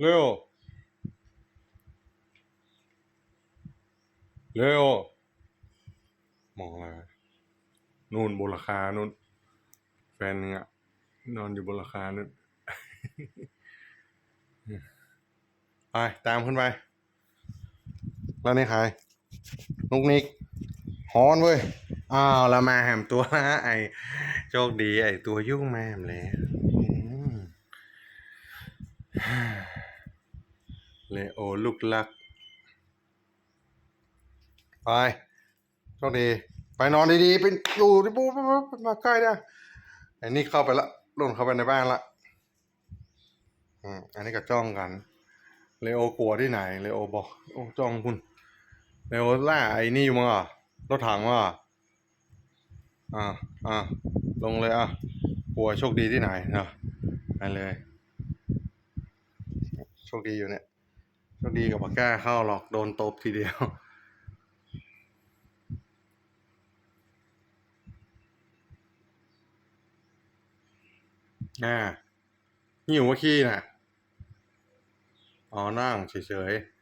เร็วเร็วมองอะไรนู่นบนราคานู่น แฟนนึงอะนอนอยู่บนราคานู่น ไป ตามขึ้นไป แล้วนี่ใครนุกนิกฮอนเว้ย อ้าวแล้วมาแหมตัวละไอโชคดี ไอตัวยุ่งมาแหมเลย เลโอลูกลัก ไปโชคดี ไปนอนดีๆเป็นอยู่ที่ปูมาใกล้ได้ไอ้นี่เข้าไปละหล่นเข้าไปในบ้านละอืมอันนี้ก็จ้องกัน เลโอกลัวที่ไหน เลโอบอกโอ้จ้องคุณ เลโอล่าไอ้นี่อยู่มั้งอะรถถังมั้งอะอ่าอ่าลงเลยอะกลัวโชคดีที่ไหนเนาะไปเลย โชคดีอยู่เนี่ย ก็ดีกับปากก้าเข้าหรอกโดนตบทีเดียวน่าหิวว่าขี้น่ะ อ๋อ นั่งเฉยๆ